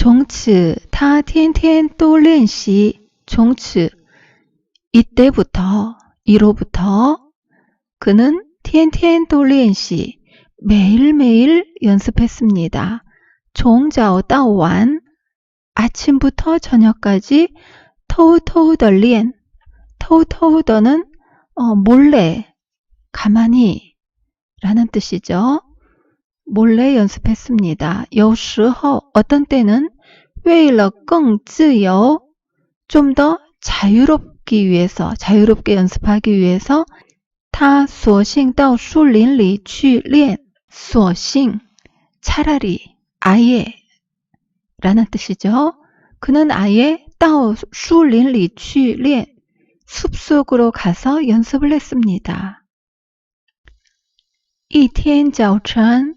종츠, 타, 天天또练习. 종츠, 이때부터, 이로부터 그는 天天또练习. 매일매일 연습했습니다. 종자오 따완 아침부터 저녁까지 토우토우더 린 토우토우더는 어, 몰래 가만히 라는 뜻이죠. 몰래 연습했습니다. 有时候 어떤 때는 为了更自由좀 더 자유롭기 위해서 자유롭게 연습하기 위해서 他索性到树林里去练索性 차라리 아예 라는 뜻이죠. 그는 아예 到树林里去练 숲속으로 가서 연습을 했습니다. 一天早晨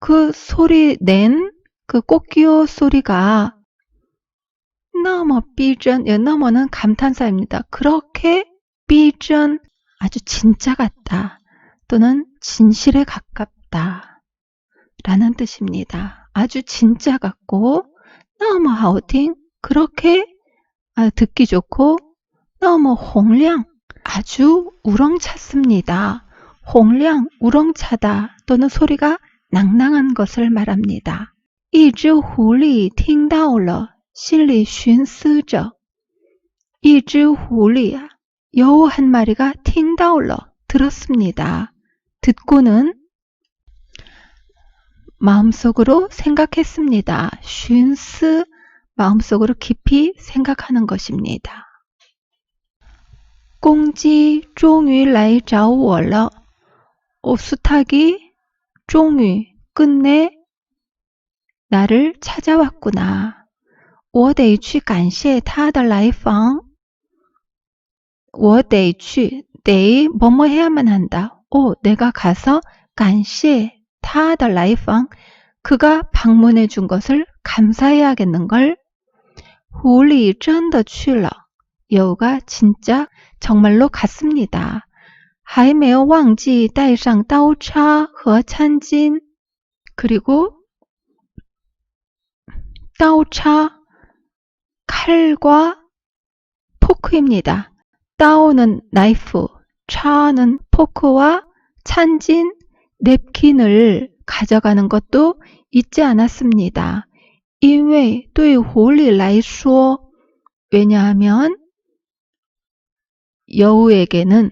그 소리 낸 그 꽃기호 소리가 那么 삐전, 너머는 감탄사입니다. 그렇게 삐전 아주 진짜 같다 또는 진실에 가깝다 라는 뜻입니다. 아주 진짜 같고 너무 하우팅 그렇게 아, 듣기 좋고 너무 홍량 아주 우렁찼습니다. 홍량 우렁차다 또는 소리가 낭낭한 것을 말합니다. 一只狐狸听到了，心里寻思着。一只狐狸啊， 여우 한 마리가 팅다올러 들었습니다. 듣고는 마음속으로 생각했습니다. 쉰스 마음속으로 깊이 생각하는 것입니다. 꽁지 终于来找我了. 옥수탁이 终于 끝내 나를 찾아왔구나. 我得去感谢他的来访。 我得去, 내 뭐뭐 해야만 한다. 오, 내가 가서 간시에 타다 라이팡 그가 방문해 준 것을 감사해야겠는걸. 홀리 쩐더 취러 여우가 진짜 정말로 갔습니다. 하이메어 왕지带上 刀叉 和餐巾 그리고 刀叉 칼과 포크입니다. 따오는 나이프, 차는 포크와 찬진 냅킨을 가져가는 것도 잊지 않았습니다. 因为对狐狸来说 왜냐하면 여우에게는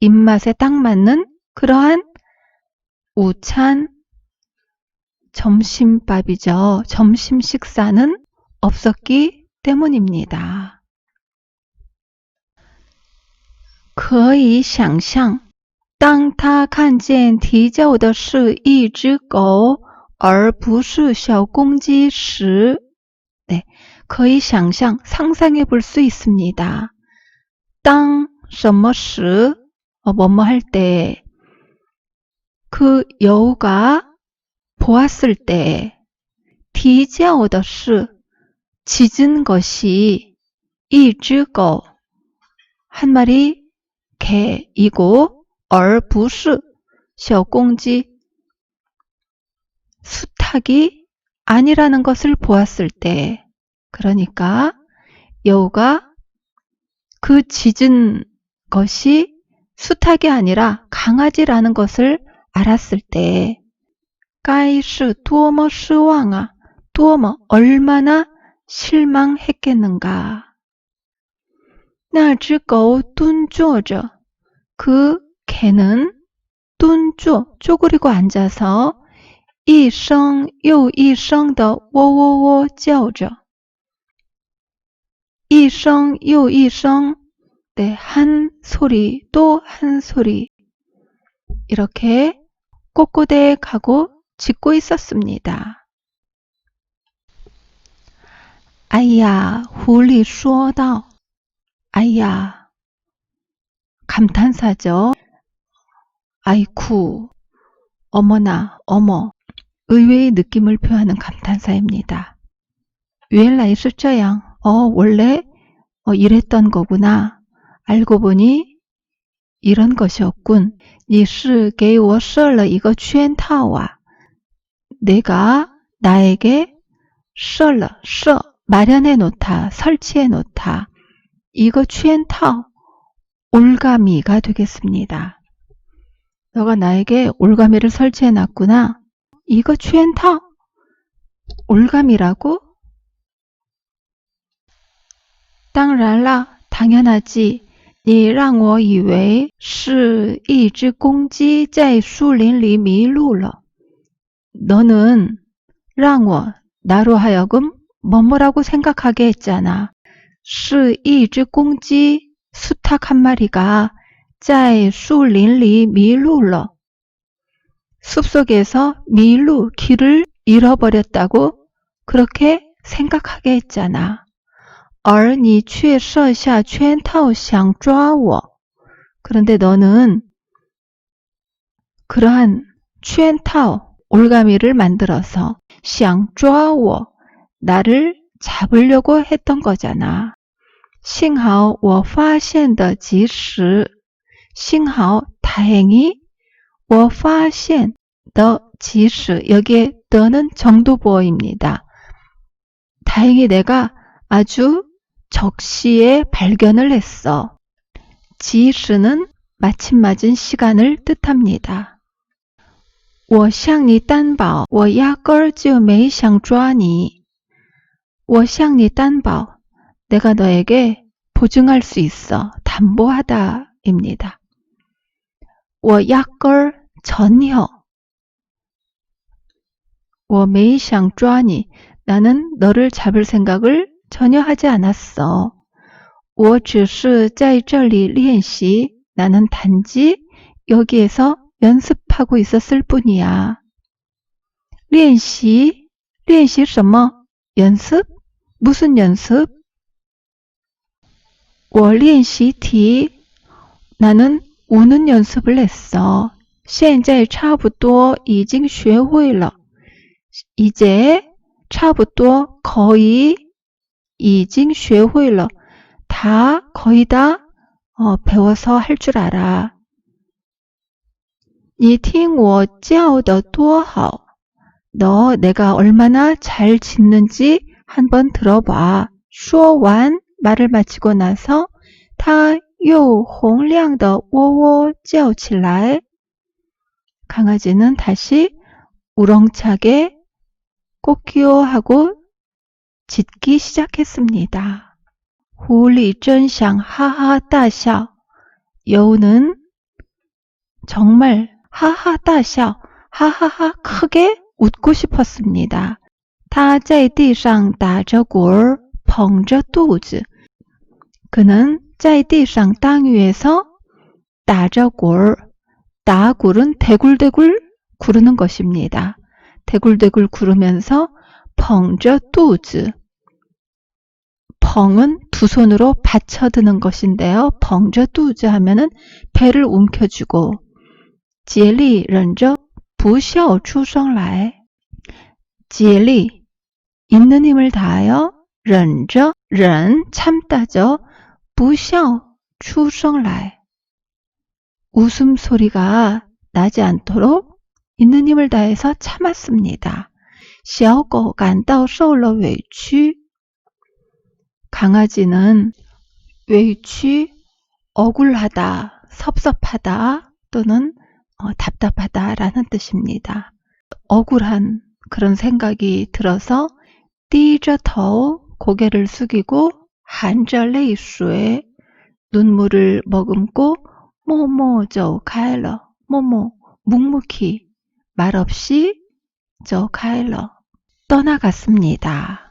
입맛에 딱 맞는 그러한 우찬 점심밥이죠. 점심 식사는 없었기 때문입니다. 可以想象，当他看见啼叫的是一只狗，而不是小公鸡时，네可以想象，상상해볼수있습니다当什么时， 어, 뭐뭐 할 때 그 여우가 보았을 때 디지오더스 짖은 것이 이즈거. 한 마리 개이고 얼부스 셔공지 수탉이 아니라는 것을 보았을 때. 그러니까 여우가 그 짖은 것이 수탉이 아니라 강아지라는 것을 알았을 때该是多么失望啊多么 얼마나 실망했겠는가? 那只狗蹲坐着. 그 개는 蹲坐, 쪼그리고 앉아서 一声又一声的喔喔喔叫着.一声又一声, 네, 한 소리 또 한 소리. 이렇게 꼬꼬대 가고 짖고 있었습니다. 아야, 훌리 说道. 아야, 감탄사죠. 아이쿠, 어머나, 어머. 의외의 느낌을 표하는 감탄사입니다. 原来是这样. 어, 원래 어, 이랬던 거구나. 알고 보니 이런 것이었군. 你是给我设了一个圈套啊. 내가 나에게 设了, 设, 마련해 놓다, 설치해 놓다. 이거 圈套, 올가미가 되겠습니다. 너가 나에게 올가미를 설치해 놨구나. 이거 圈套, 올가미라고? 当然了， 당연하지. 你让我以为是一只公鸡在树林里迷路了. 너는 让我 나로 하여금 뭐뭐라고 생각하게 했잖아. 是一只公鸡 수탉 한 마리가 在树林里迷路了. 숲속에서 미루 길을 잃어버렸다고 그렇게 생각하게 했잖아. 而你却设下圈套想抓我. 그런데 너는 그러한 圈套 올가미를 만들어서 想抓我 나를 잡으려고 했던 거잖아. 幸好我发现的及时幸好 다행히 我发现的及时 여기에 더는 정도보어입니다. 다행히 내가 아주 적시에 발견을 했어. 지시는 마침 맞은 시간을 뜻합니다. 我向你担保,我压根儿就没想抓你.我向你担保, 내가 너에게 보증할 수 있어. 담보하다입니다. 我压根儿 전혀 我没想抓你. 나는 너를 잡을 생각을 전혀 하지 않았어. 我只是在这里练习. 나는 단지 여기에서 연습하고 있었을 뿐이야. 练习, 练习什么? 연습? 무슨 연습? 我练习题. 나는 우는 연습을 했어. 现在差不多已经学会了. 이제 差不多 거의 已经学会了. 다 거의 다 어, 배워서 할 줄 알아. 你听我叫的多好. 너 내가 얼마나 잘 짓는지 한번 들어봐. 说完 말을 마치고 나서 他又洪亮的喔喔叫起来. 강아지는 다시 우렁차게 꼬끼오하고 짖기 시작했습니다. 홀리 전샹 하하 따샤 여우는 정말 하하 따샤 하하하 크게 웃고 싶었습니다. 他在地上打着滚儿捧着肚子 그는 在地上 땅 위에서 打着滚儿 打滚은 대굴대굴 구르는 것입니다. 대굴대굴 구르면서 펑저 뚜즈 펑은 두 손으로 받쳐드는 것인데요. 펑저 뚜즈 하면은 배를 움켜쥐고 제리 런저 부셔 추성라에 제리 있는 힘을 다하여 런저 런 참다죠. 부셔 추성라에 웃음소리가 나지 않도록 있는 힘을 다해서 참았습니다. 小狗感到受了委屈. 강아지는 외취, 억울하다, 섭섭하다 또는 어, 답답하다라는 뜻입니다. 억울한 그런 생각이 들어서 띠저더 고개를 숙이고 한절 레이수에 눈물을 머금고 모모 저 가일러 모모 묵묵히 말없이 저 가일러 떠나갔습니다.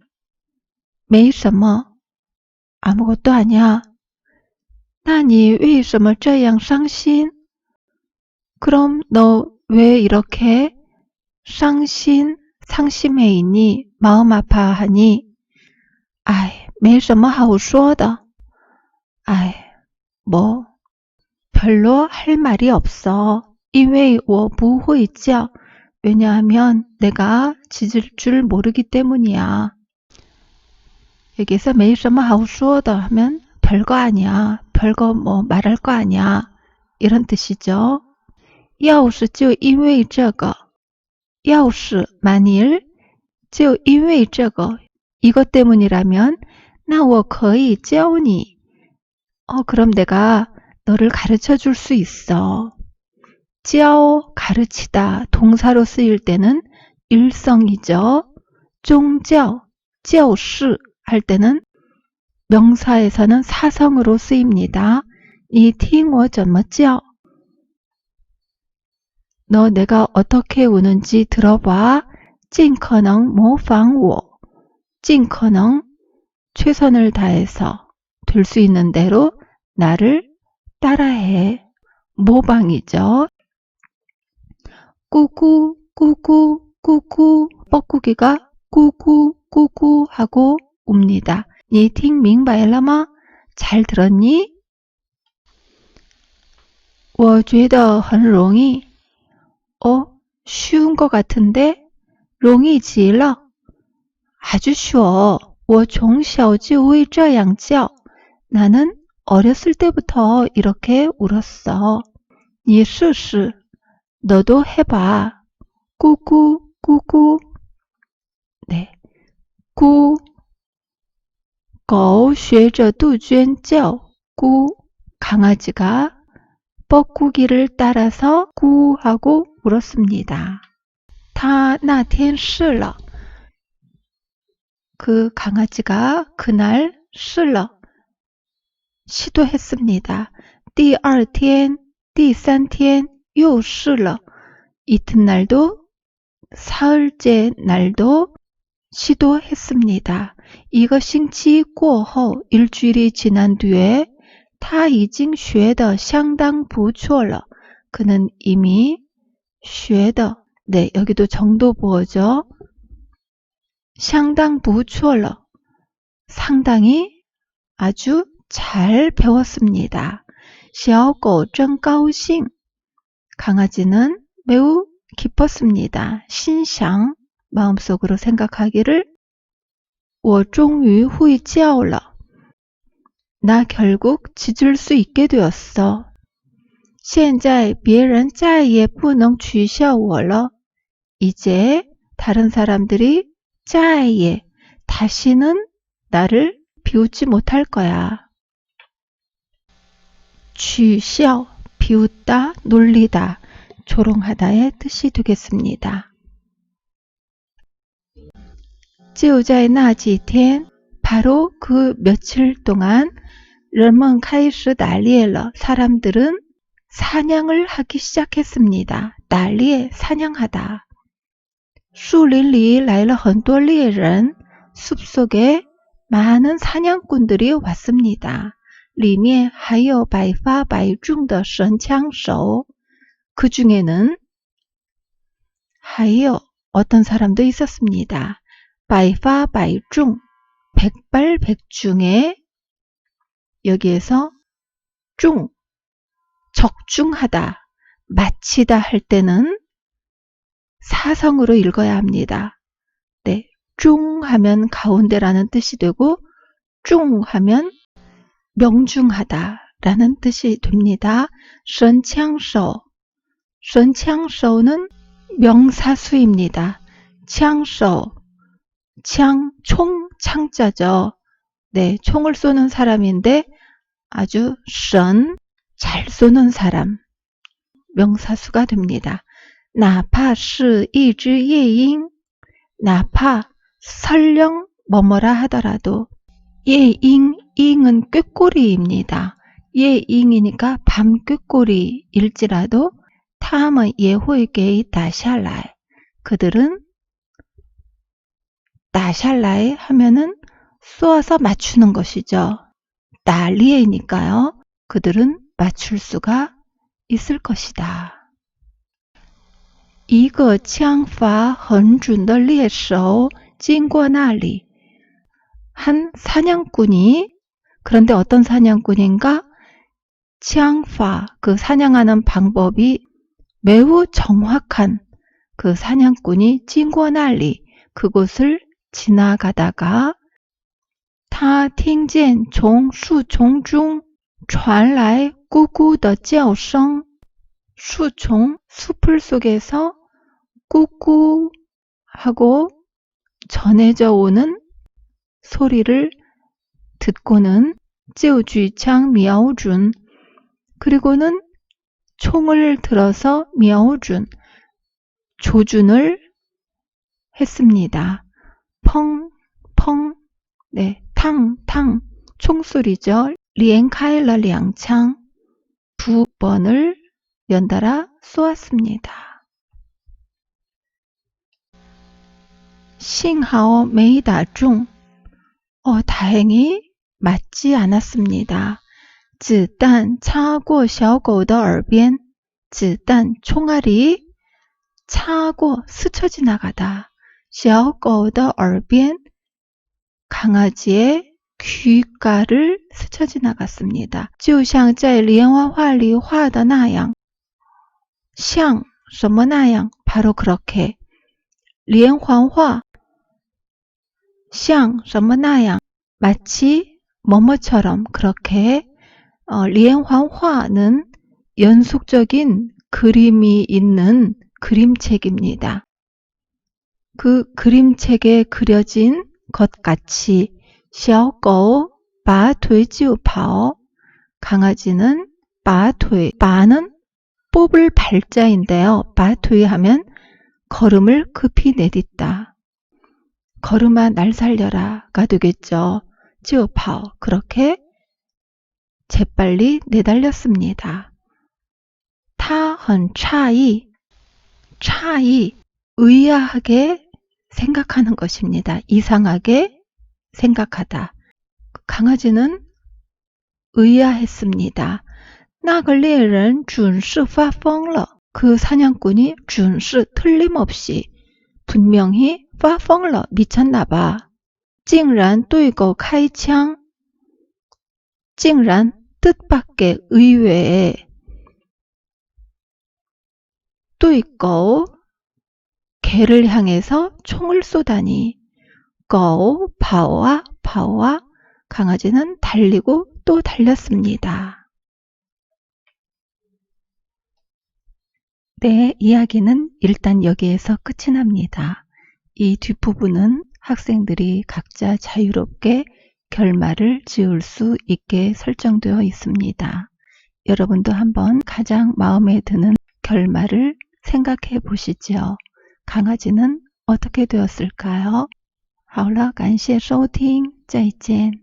没什么 아무것도 아니야. 那你为什么这样伤心? 그럼 너 왜 이렇게 상신 상심해 있니? 마음 아파하니? 아이, 没什么好说的. 아이, 뭐 별로 할 말이 없어. 因为我不会叫. 왜냐하면 내가 짖을 줄 모르기 때문이야. 여기서 没什么好说的 하면 별거 아니야. 별거 뭐 말할 거 아니야. 이런 뜻이죠. 要是就因为这个要是 만일 就因为这个 이것 때문이라면 那我可以教你 어 그럼 내가 너를 가르쳐 줄 수 있어. 教 가르치다 동사로 쓰일 때는 일성이죠. 종教 教士 할 때는 명사에서는 사성으로 쓰입니다. 이 팅워 젖맞지요? 너 내가 어떻게 우는지 들어봐. 찡커넝 모방워. 찡커넝 최선을 다해서 될 수 있는 대로 나를 따라해. 모방이죠. 꾸꾸 꾸꾸 꾸꾸 뻐꾸기가 꾸꾸 꾸꾸 하고 웁니다. 你听明白了吗? 잘 들었니? 我觉得很容易. 어, 쉬운 것 같은데? 롱이 지러? 아주 쉬워. 我从小就会这样叫. 나는 어렸을 때부터 이렇게 울었어. 你试试. 너도 해봐. 꾸꾸, 꾸꾸. 네. 꾸. 狗学着杜鹃叫. 꾸. 강아지가 뻐꾸기를 따라서 꾸하고 울었습니다. 他那天试了. 그 강아지가 그날 试了 시도했습니다. 第二天, 第三天 又试了. 이튿날도 사흘째 날도 시도했습니다. 이거 싱치 过后 일주일이 지난 뒤에 他已经学得相当不错了. 그는 이미 学的 네, 여기도 정도 보어죠. 相当不错了. 상당히 아주 잘 배웠습니다. 小狗真高兴. 강아지는 매우 기뻤습니다. 신상 마음속으로 생각하기를 我终于会叫了. 나 결국 짖을 수 있게 되었어. 现在别人再也不能取笑我了. 이제 다른 사람들이 再也 다시는 나를 비웃지 못할 거야. 取笑 비웃다, 놀리다, 조롱하다의 뜻이 되겠습니다. 就在 나지텐 바로 그 며칠 동안 르먼 카이스 난리에러 사람들은 사냥을 하기 시작했습니다. 날리에 사냥하다. 수린리 라일러 헌돌리에는 숲속에 많은 사냥꾼들이 왔습니다. 리에 하여 바이파 바이중더 선창소 그 중에는 하여 어떤 사람도 있었습니다. 百发百中 백발백중에 여기에서 중 적중하다 마치다 할 때는 사성으로 읽어야 합니다. 네, 중 하면 가운데라는 뜻이 되고 중 하면 명중하다라는 뜻이 됩니다. 神枪手 神枪手는 명사수입니다. 枪手 枪, 총, 창자죠. 네, 총을 쏘는 사람인데 아주 神, 잘 쏘는 사람. 명사수가 됩니다. 나파 是一只夜莺 나파 설령 뭐뭐라 하더라도 예잉 잉은 꾀꼬리입니다. 예잉이니까 밤 꾀꼬리일지라도 타면 예호에게 다샬라이 그들은 다샬라이 하면은 쏘아서 맞추는 것이죠. 난리에니까요. 그들은 맞출 수가 있을 것이다. 一个枪法很准的猎手经过那里. 한 사냥꾼이 그런데 어떤 사냥꾼인가?枪法 그 사냥하는 방법이 매우 정확한 그 사냥꾼이 찡궈날리 그곳을 지나가다가 他听见从树丛中传来咕咕的叫声。 树丛 숲을 속에서 꾸꾸 하고 전해져 오는 소리를 듣고는 찌우쥐창 미아오준 그리고는 총을 들어서 미아오준 조준을 했습니다. 펑, 펑, 네, 탕, 탕, 총소리죠. 리엔카일러 량창 두 번을 연달아 쏘았습니다. 싱하오 메이다중 어, 다행히 맞지 않았습니다. 子弹 차고 小狗的 耳边 子弹 총알이 차고 스쳐 지나가다 小狗的 耳边 강아지의 귓가를 스쳐 지나갔습니다. 就像在连环画里画的那样 像 什么那样 바로 그렇게 连环画 像 什么那样 마치 뭐뭐처럼 그렇게 어, 连环画는 연속적인 그림이 있는 그림책입니다. 그 그림책에 그려진 것 같이 샤오꺼우 바토이지우파오 강아지는 바토이 바는 뽑을 발자인데요. 바토이 하면 걸음을 급히 내딛다. 걸음아 날 살려라가 되겠죠. 지우파오 그렇게 재빨리 내달렸습니다. 타헌 차이 차이 의아하게 생각하는 것입니다. 이상하게 생각하다. 강아지는 의아했습니다. 那个猎人准是发疯了。그 사냥꾼이 准是 틀림없이 분명히 发疯了 미쳤나봐. 竟然对狗开枪. 竟然 뜻밖의 의외에 对狗 개를 향해서 총을 쏘다니 狗 바오와 바오와 강아지는 달리고 또 달렸습니다. 네, 이야기는 일단 여기에서 끝이 납니다. 이 뒷부분은 학생들이 각자 자유롭게 결말을 지을 수 있게 설정되어 있습니다. 여러분도 한번 가장 마음에 드는 결말을 생각해 보시죠. 강아지는 어떻게 되었을까요? 好了，感谢收听，再见。